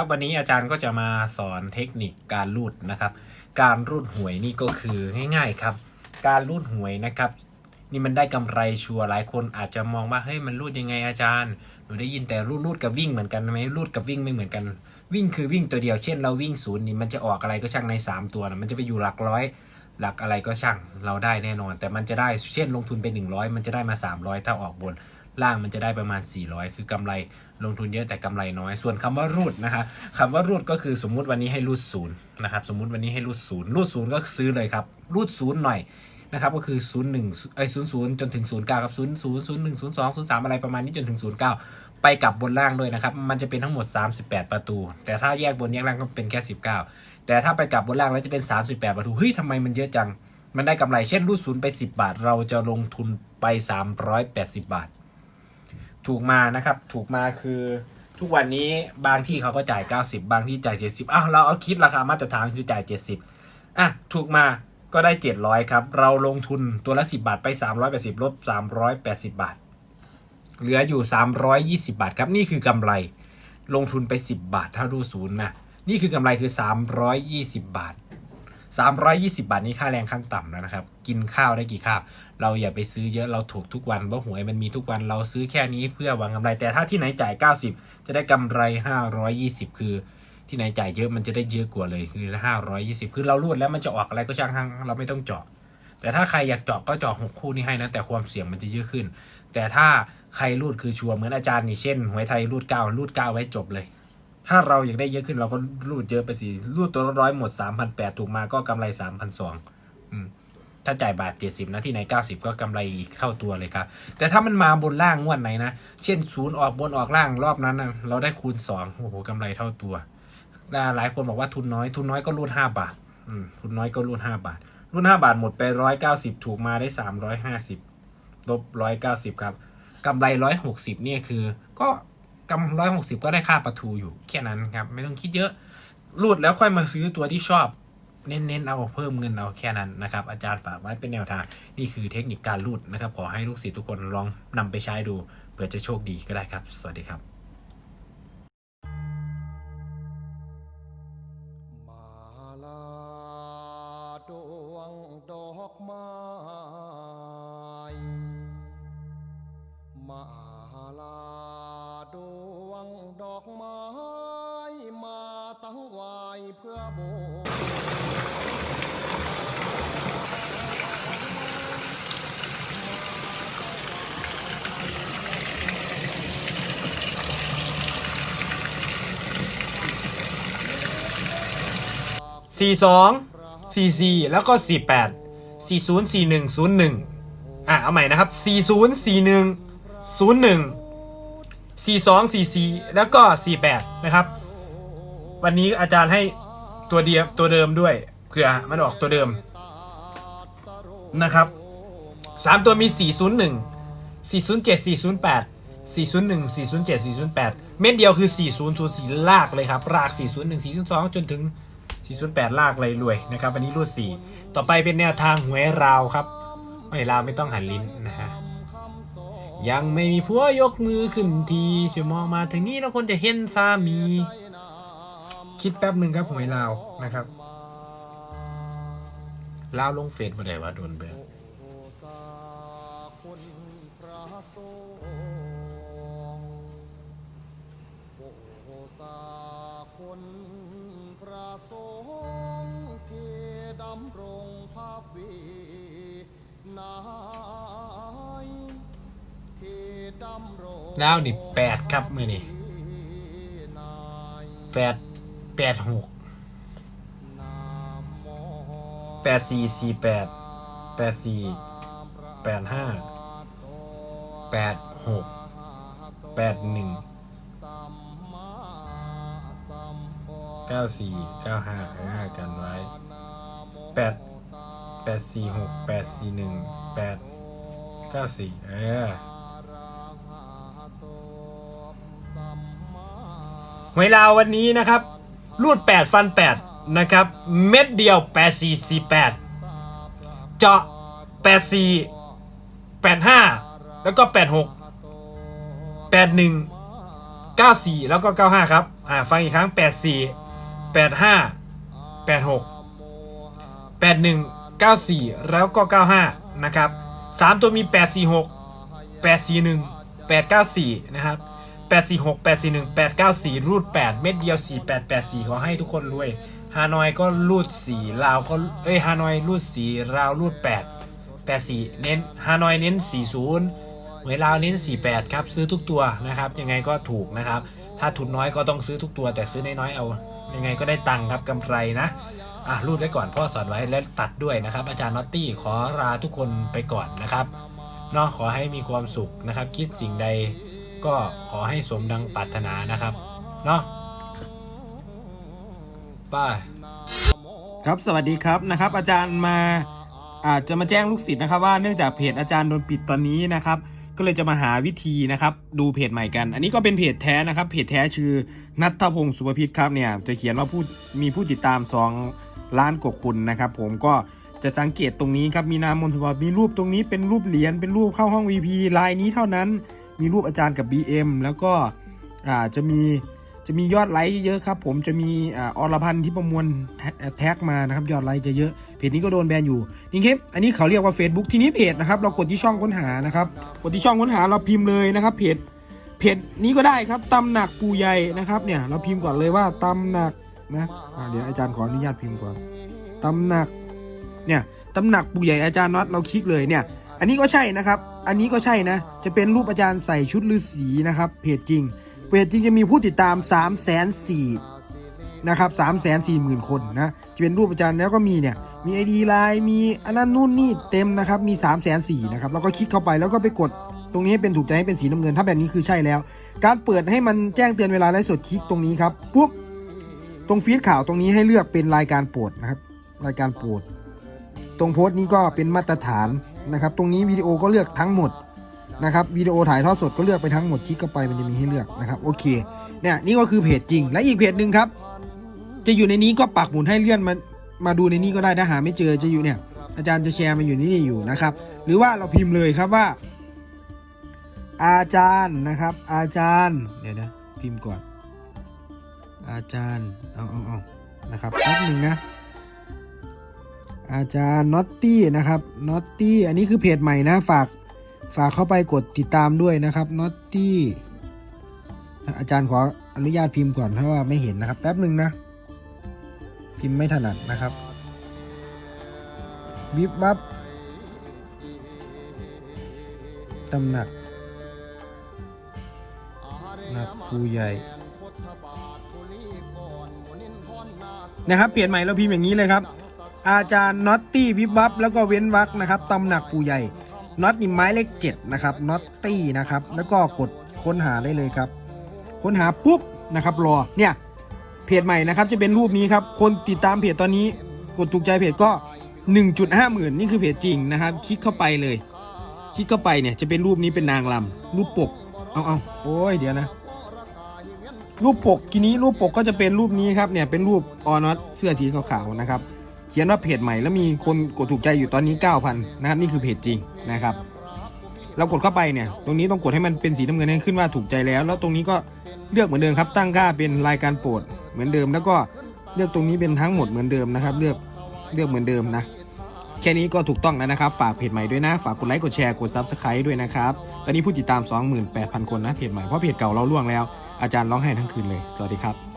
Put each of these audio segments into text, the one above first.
ครับ วันนี้อาจารย์ก็จะมาสอนเทคนิคการรูดนะครับ การรูดหวยนี่ก็คือง่ายๆครับ การรูดหวยนะครับ นี่มันได้กำไรชัวร์หลายคนอาจจะมองว่าเฮ้ยมันรูดยังไงอาจารย์หนูได้ยินแต่รูดรูดกับวิ่งเหมือนกันไหมรูดกับวิ่งไม่เหมือนกัน วิ่งคือวิ่งตัวเดียวเช่นเราวิ่งศูนย์นี่มันจะออกอะไรก็ช่างใน 3 ตัวนะมันจะไปอยู่หลักร้อย หลักอะไรก็ช่างเราได้แน่นอน แต่มันจะได้เช่นลงทุนไป 100 มันจะได้มา 300 ถ้าออกบน ล่างมันจะได้ประมาณ 400 คือกำไรลงทุนเยอะแต่กำไรน้อย ส่วนคำว่ารูดนะฮะคำว่ารูดก็คือสมมุติวันนี้ให้รูดศูนย์นะครับสมมุติวันนี้ให้รูดศูนย์รูดศูนย์ก็ซื้อเลยครับรูดศูนย์หน่อยนะครับก็คือ 0 1ไอ้ศูนย์ศูนย์จนถึง 0 9 ครับ 0 0 0 1 0 2 0 3 อะไรประมาณนี้จนถึง 0 9 ไปกลับบนล่างด้วยนะครับ มันจะเป็นทั้งหมด 38 ประตู แต่ถ้าแยกบนแยกล่างก็เป็นแค่ 19 แต่ถ้าไปกลับบนล่างแล้วจะเป็น 38 ประตู เฮ้ยทำไมมันเยอะจัง มันได้กำไร เช่นรูดศูนย์ไป 10 บาท เราจะลงทุนไป 380 บาท ถูกมานะครับ ถูกมาคือทุกวันนี้บางที่เขาก็จ่าย 90 บางที่จ่าย 70อ้าวเราเอาคิดราคามาตรฐานคือจ่าย 70อะถูกมาก็ได้ 700 ครับ เราลงทุนตัวละ 10 บาทไป 380ลบ380 บาท เหลืออยู่ 320 บาท ครับนี่คือกำไร ลงทุนไป 10 บาท ถ้ารูศูนย์นะนี่คือกำไรคือ 320 บาท 320 บาทนี้ค่าแรงขั้นต่ำแล้วนะครับ กินข้าวได้กี่คาบ เราอย่าไปซื้อเยอะเราถูกทุกวันเพราะหวยมันมีทุกวันเราซื้อแค่นี้เพื่อหวังกำไร แต่ถ้าที่ไหนจ่าย 90 จะได้กำไร 520 คือที่ไหนจ่ายเยอะมันจะได้เยอะกว่าเลยคือ 520 คือเรารูดแล้วมันจะออกอะไรก็ช่างทั้งเราไม่ต้องเจาะ แต่ถ้าใครอยากเจาะก็เจาะหกคู่นี้ให้นะแต่ความเสี่ยงมันจะเยอะขึ้น แต่ถ้าใครรูดคือชัวร์เหมือนอาจารย์นี่เช่นหวยไทยรูดเก้ารูดเก้าไว้จบเลย ถ้าเราอยากได้เยอะขึ้นเราก็รูดเยอะไปสิรูดตัวร้อยหมด 3,800 ถูกมาก็กำไร 3,200อืมถ้าจ่ายบาท 70 นะที่ไหน 90 ก็กำไรอีกเท่าตัวเลยครับ แต่ถ้ามันมาบนล่างงวดไหนนะ เช่นศูนย์ออกบนออกล่างรอบนั้นนะเราได้คูณ 2 โอ้โหกำไรเท่าตัว หลายคนบอกว่าทุนน้อย ทุนน้อยก็รูด 5 บาททุนน้อยก็รูด 5 บาท รูด 5 บาทหมดไป 190 ถูกมาได้ 350 ลบ 190 ครับกำไร 160 เนี่ยคือก็ กำร้อยหกสิบก็ได้ค่าประทูอยู่แค่นั้นครับ ไม่ต้องคิดเยอะรูดแล้วค่อยมาซื้อตัวที่ชอบ เน้นๆเอาเพิ่มเงินเอาแค่นั้นนะครับ อาจารย์ฝากไว้เป็นแนวทาง นี่คือเทคนิคการรูดนะครับ ขอให้ลูกศิษย์ทุกคนลองนำไปใช้ดูเผื่อจะโชคดีก็ได้ครับ สวัสดีครับ สี่สองสี่สี่แล้วก็สี่แปดสี่ศูนย์สี่หนึ่งศูนย์หนึ่งอะเอาใหม่นะครับสี่ศูนย์สี่หนึ่งศูนย์หนึ่งสี่สองสี่สี่แล้วก็สี่แปดนะครับ วันนี้อาจารย์ให้ ตัวเดียวตัวเดิมด้วยเผื่อมันออกตัวเดิมนะครับสามตัวมีสี่ศูนย์หนึ่งสี่ศูนย์เจ็ดสี่ศูนย์แปดสี่ศูนย์หนึ่งสี่ศูนย์เจ็ดสี่ศูนย์แปดเม็ดเดียวคือสี่ศูนย์ศูนย์สี่ลากเลยครับรากสี่ศูนย์หนึ่งสี่ศูนย์สองจนถึง408ลากเลยรวยนะครับวันนี้รูด4ต่อไปเป็นแนวทางหวยราวครับไม่ราวไม่ต้องหันลิ้นนะฮะยังไม่มีผัวยกมือขึ้นทีจะมองมาถึงนี้แล้วคนจะเห็นสามี คิดแป๊บหนึ่งครับหวยลาวนะครับลาวลงเฟซมาได้ว่าโดนแบแล้วนี่แปดครับมือนี่แปด แปดหกแปดสี่สี่แปดแปดสี่แปดห้าแปดหกแปดหนึ่งสัมมาสัมพุทธเก้าสี่เก้าห้าห้ากันไว้แปดแปดสี่หกแปดสี่หนึ่งแปดเก้าสี่เออหวยลาววันนี้นะครับ รูดแปดฟันแปดนะครับ เม็ดเดียวแปดสี่สี่แปดเจาะแปดสี่แปดห้าแล้วก็แปดหกแปดหนึ่งเก้าสี่แล้วก็เก้าห้าครับ อ่า ฟังอีกครั้งแปดสี่แปดห้าแปดหกแปดหนึ่งเก้าสี่แล้วก็เก้าห้านะครับสามตัวมีแปดสี่หกแปดสี่หนึ่งแปดเก้าสี่นะครับ แปดสี่หกแปดสี่หนึ่งแปดเก้าสี่รูดแปดเม็ดเดียวสี่แปดแปดสี่ขอให้ทุกคนรวย ฮานอยก็รูดสี่ลาวก็ เอ้ย ฮานอยรูดสี่ลาวรูดแปดแปดสี่เน้น ฮานอยเน้นสี่ศูนย์หวลาวเน้น 48 ครับ ซื้อทุกตัวนะครับ ยังไงก็ถูกนะครับ ถ้าทุนน้อยก็ต้องซื้อทุกตัว แต่ซื้อน้อยๆเอา ยังไงก็ได้ตังค์ครับกำไรนะ อะ รูดไว้ก่อนพ่อสอนไว้และตัดด้วยนะครับ อาจารย์นอตตี้ขอลาทุกคนไปก่อนนะครับเนาะขอให้มีความสุขนะครับ คิดสิ่งใด ก็ขอให้สมดังปรารถนานะครับ เนาะไป้าครับสวัสดีครับนะครับ อาจารย์มาอาจจะมาแจ้งลูกศิษย์นะครับว่าเนื่องจากเพจอาจารย์โดนปิดตอนนี้นะครับ ก็เลยจะมาหาวิธีนะครับ ดูเพจใหม่กัน อันนี้ก็เป็นเพจแท้นะครับ เพจแท้ชื่อนัทพงศ์สุภพิษครับเนี่ยจะเขียนว่าผู้มีผู้ติดตาม2ล้านกว่าคนนะครับ ผมก็จะสังเกตตรงนี้ครับมีนามมนต์สมบัติมีรูปตรงนี้เป็นรูปเหรียญเป็นรูปเข้าห้อง VP ลายนี้เท่านั้น มีรูปอาจารย์กับ BM แล้วก็จะมีจะมียอดไลค์เยอะครับผมจะมีออรพันธ์ที่ประมวลแท็กมานะครับยอดไลค์จะเยอะเพจนี้ก็โดนแบนอยู่นี่ครับอันนี้เขาเรียกว่า Facebook ทีนี้เพจนะครับเรากดที่ช่องค้นหานะครับกดที่ช่องค้นหาเราพิมพ์เลยนะครับเพจเพจนี้ก็ได้ครับตำหนักปูใหญ่นะครับเนี่ยเราพิมพ์ก่อนเลยว่าตำหนักนะอ่าเดี๋ยวอาจารย์ขออนุญาตพิมพ์ก่อนตำหนักเนี่ยตำหนักปูใหญ่อาจารย์น็อตเราคลิกเลยเนี่ย อันนี้ก็ใช่นะครับ อันนี้ก็ใช่นะ จะเป็นรูปอาจารย์ใส่ชุดฤาษีนะครับ เพจจริง เพจจริงจะมีผู้ติดตาม3 4 0 0 0นสี่นะครับ3 4 0 0 0 0คนนะ จะเป็นรูปอาจารย์แล้วก็มีเนี่ย มีไอดีไลน์มีอันนั้นนู่นนี่เต็มนะครับ มี3 4 0 0 0 0นะครับ แล้วก็คลิกเข้าไปแล้วก็ไปกดตรงนี้ให้เป็นถูกใจให้เป็นสีน้ำเงิน ถ้าแบบนี้คือใช่แล้ว การเปิดให้มันแจ้งเตือนเวลาไลฟ์สดคลิกตรงนี้ครับ ปุ๊บ ตรงฟีดข่าวตรงนี้ให้เลือกเป็นรายการโปรดนะครับ รายการโปรด ตรงโพสต์นี้ก็เป็นมาตรฐาน นะครับ ตรงนี้วิดีโอก็เลือกทั้งหมดนะครับวิดีโอถ่ายทอดสดก็เลือกไปทั้งหมดคลิกเข้าไปมันจะมีให้เลือกนะครับโอเคเนี่ยนี่ก็คือเพจจริง และอีกเพจหนึ่งครับ จะอยู่ในนี้ก็ปักหมุนให้เลื่อนมามาดูในนี้ก็ได้ถ้าหาไม่เจอจะอยู่เนี่ยอาจารย์จะแชร์มันอยู่นี่อยู่นะครับ หรือว่าเราพิมพ์เลยครับว่า อาจารย์นะครับ อาจารย์เดี๋ยวนะพิมพ์ก่อน อาจารย์เอาเอาเอานะครับแป๊บหนึ่งนะ อาจารย์น็อตตี้นะครับน็อตตี้อันนี้คือเพจใหม่นะฝากฝากเข้าไปกดติดตามด้วยนะครับ n o t t y อาจารย์ขออนุญาตพิมพ์ก่อนเพราะว่าไม่เห็นนะครับ แป๊บหนึ่งนะ พิมพ์ไม่ถนัดนะครับบิบบับตำหนักหนักภูใหญ่นะครับเปลี่ยนใหม่เราพิมพ์อย่างนี้เลยครับ อาจารย์น็อตตี้วิบวับแล้วก็เว้นวักนะครับตำหนักปูใหญ่น็อตนี่ไม้เลขเจ็ดนะครับน็อตตี้นะครับแล้วก็กดค้นหาได้เลยครับ ค้นหาปุ๊บนะครับรอเนี่ยเพจใหม่นะครับจะเป็นรูปนี้ครับคนติดตามเพจตอนนี้กดถูกใจเพจก็ 1.5หมื่นนี่คือเพจจริงนะครับ คลิกเข้าไปเลย คลิกเข้าไปเนี่ยจะเป็นรูปนี้เป็นนางลำรูปปกเอาเอาโอ้ยเดี๋ยวนะ รูปปกทีนี้รูปปกก็จะเป็นรูปนี้ครับเนี่ยเป็นรูปออนอตเสื้อสีขาวๆนะครับ ขียนว่าเพจใหม่แล้วมีคนกดถูกใจอยู่ตอนนี้ 9,000 นะครับ นี่คือเพจจริงนะครับ เรากดเข้าไปเนี่ย ตรงนี้ต้องกดให้มันเป็นสีน้ำเงินให้ขึ้นว่าถูกใจแล้ว แล้วตรงนี้ก็เลือกเหมือนเดิมครับ ตั้งค่าเป็นรายการโปรดเหมือนเดิม แล้วก็เลือกตรงนี้เป็นทั้งหมดเหมือนเดิมนะครับ เลือกเลือกเหมือนเดิมนะ แค่นี้ก็ถูกต้องแล้วนะครับ ฝากเพจใหม่ด้วยนะ ฝากกดไลค์ กดแชร์ กด Subscribe ด้วยนะครับ ตอนนี้ผู้ติดตาม 28,000 คนนะ เพจใหม่ เพราะเพจเก่าเราล่วงแล้ว อาจารย์ร้องไห้ทั้งคืนเลย สวัสดีครับ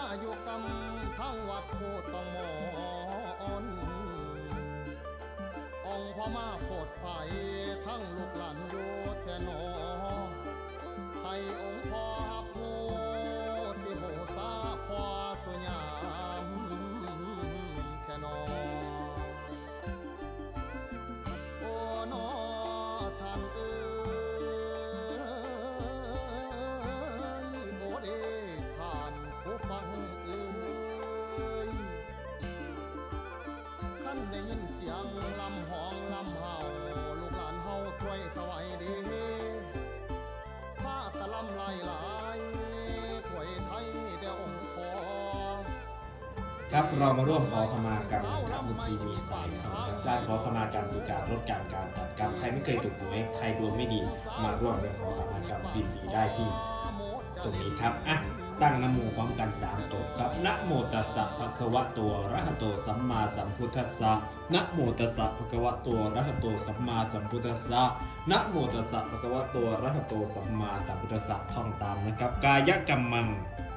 มาอยู่กำทั้งวัดโพธิ์ต้องมอนองค์พ่อมาโพดไผ่ทั้งลูกหลานอยู่แทนอให้องค์พ่อ ครับเรามาร่วมขอขมากันนะครับเมื่อกี้มีสายครับการขอขมาการคือการลดการการตัดกรรมใครไม่เคยถูกหวยใครดวงไม่ดี มาร่วมในขอขมากรรมบินดีได้ที่ ตรงนี้ครับอะตั้งนโมพร้อมกันสามจบครับนะโมตัสสะภะคะวะโตอะระหะโตสัมมาสัมพุทธัสสะนะโมตัสสะภะคะวะโตอะระหะโตสัมมาสัมพุทธัสสะนะโมตัสสะภะคะวะโตอะระหะโตสัมมาสัมพุทธัสสะท่องตามนะครับ กายกรรมัง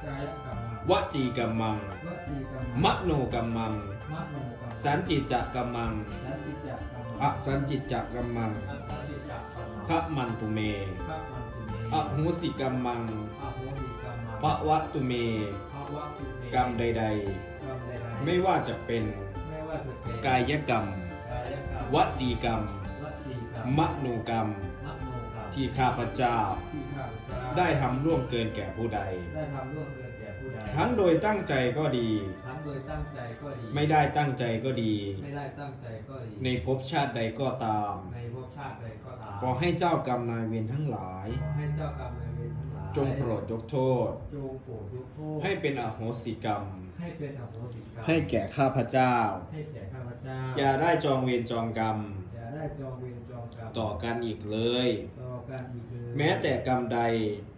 กายกรรมัง วจีกรรมัง วจีกรรมมังโนกรรมัง มโนกรรมังสันจิจะกรรมังสันติจักกรรมังอะสันจิจะกรรมังอัสันติจักกรรมังขะมันตุเมพระมันตุเมอะหูสิกรรมังอะโหสิกรรมังภะวัตตุเม ภาวะตุเมกรรมใด กรรมใดๆๆ ไม่ว่าจะเป็นไม่ว่าจะเป็นกายกรรม กายกรรมวจีกรรม วจีกรรมมโนกรรม มโนกรรมที่ข้าพเจ้า ที่ข้าพเจ้าได้ทำร่วงเกินแก่ผู้ใด ได้ทำร่วมเกินแก่ผู้ใด ทั้งโดยตั้งใจก็ดี ทั้งโดยตั้งใจก็ดี ไม่ได้ตั้งใจก็ดี ไม่ได้ตั้งใจก็ดี ในภพชาติใดก็ตาม ในภพชาติใดก็ตาม ขอให้เจ้ากรรมนายเวรทั้งหลาย ขอให้เจ้ากรรมนายเวรทั้งหลาย จงโปรดยกโทษ จงโปรดยกโทษ ให้เป็นอโหสิกรรม ให้เป็นอโหสิกรรม ให้แก่ข้าพเจ้า ให้แก่ข้าพเจ้า อย่าได้จองเวรจองกรรมอย่า ได้จองเวรจองกรรมต่อกันอีกเลย ต่อกันอีกเลยแม้แต่กรรมใด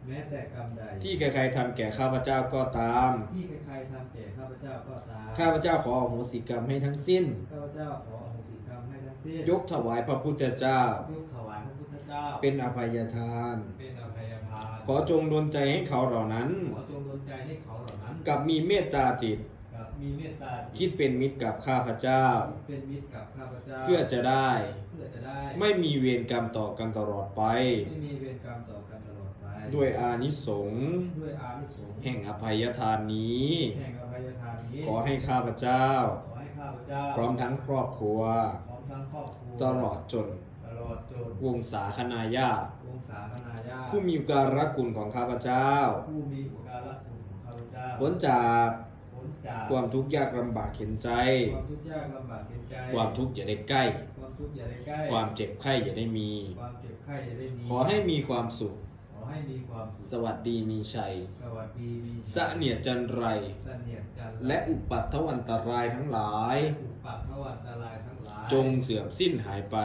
แม้แต่กรรมใด ที่ใครๆทำแก่ข้าพเจ้าก็ตาม ที่ใครๆทำแก่ข้าพเจ้าก็ตาม ข้าพเจ้าขออโหสิกรรมให้ทั้งสิ้น ข้าพเจ้าขออโหสิกรรมให้ทั้งสิ้น ยกถวายพระพุทธเจ้า ยกถวายพระพุทธเจ้า เป็นอภัยทาน เป็นอภัยทาน ขอจงดลใจให้เขาเหล่านั้น ขอจงดลใจให้เขาเหล่านั้น กับมีเมตตาจิตกับมีเมตตาคิดเป็นมิตรกับข้าพเจ้า เป็นมิตรกับข้าพเจ้า เพื่อจะได้เพื่อจะได้ไม่มีเวรกรรมต่อกันตลอดไป ไม่มีเวรกรรมต่อกันตลอดไปด้วยอานิสงส์ด้วยอานิสงส์แห่งอภัยทานนี้ แห่งอภัยทานนี้ ขอให้ข้าพเจ้า ขอให้ข้าพเจ้า พร้อมทั้งครอบครัว พร้อมทั้งครอบครัว ตลอดจน ตลอดจน วงศาคณาญาติวงศาคณาญาติผู้มีอุการะคุณของข้าพเจ้า ผู้มีอุปการะคุณของข้าพเจ้าพ้นจากพ้นจากความทุกข์ยากลำบากเข็นใจ ความทุกข์ยากลำบากเข็นใจ ความทุกข์อย่าได้ใกล้ความ ทุกข์อย่าได้ใกล้ ความเจ็บไข้อย่าได้มี ความเจ็บไข้อย่าได้มีขอให้มีความสุข ขอให้มีความสสุขวัสดีมีชัย สวัสดีมีเสนียดจันไร เสนียดจันทร์และอุปัตถวันตรายทั้งหลาย อุปัตถวันตรายทั้งหลายจงเสื่อมสิ้นหายไป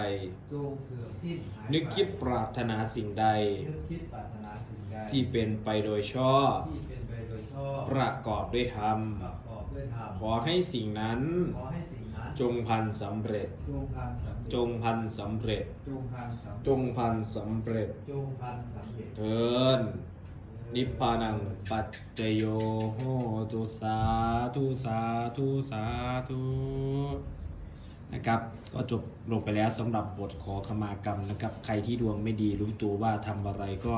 จงเสื่อมสิ้นหายไปนึกคิดปรารถนาสิ่งใด นึกคิดปรารถนาสิ่งใดที่เป็นไปโดยชอบ ที่เป็นไปโดยชอบประกอบด้วยธรรม ประกอบด้วยธรรมขอให้สิ่งนั้น ขอให้สิ่งนั้น จงพันสำเร็จ จงพันสำเร็จจงพันสำเร็จ จงพันสำเร็จจงพันสำเร็จ จงพันสำเร็จ เทินนิพพานังปัจเจโยโหตุสาธุสาธุสาธุ นะครับ ก็จบลงไปแล้วสำหรับบทขอขมากรรมนะครับ ใครที่ดวงไม่ดีรู้ตัวว่าทำอะไรก็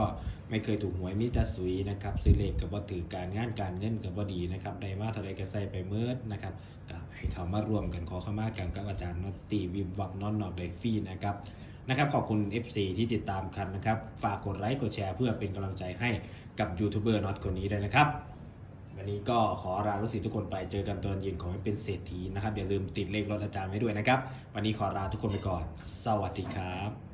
ไม่เคยถูกหวยมิตรสุยนะครับซื้อเลขกับว่าถือการงานการเงินกับว่าดีนะครับได้มาเท่าไรก็ใส่ไปเมิดนะครับก็ให้เขามารวมกันขอขมากรรมกับอาจารย์นอตตีวิมวักนอนนอกไดฟรีนะครับนะครับขอบคุณ FC ที่ติดตามกันนะครับ ฝากกดไลค์กดแชร์เพื่อเป็นกำลังใจให้กับยูทูบเบอร์น็อตคนนี้ด้วยนะครับ วันนี้ก็ขอลาลูกศิษย์ทุกคนไปเจอกันตอนเย็นขอให้เป็นเศรษฐีนะครับ อย่าลืมติดเลขรถอาจารย์ไว้ด้วยนะครับ วันนี้ขอลาทุกคนไปก่อน สวัสดีครับ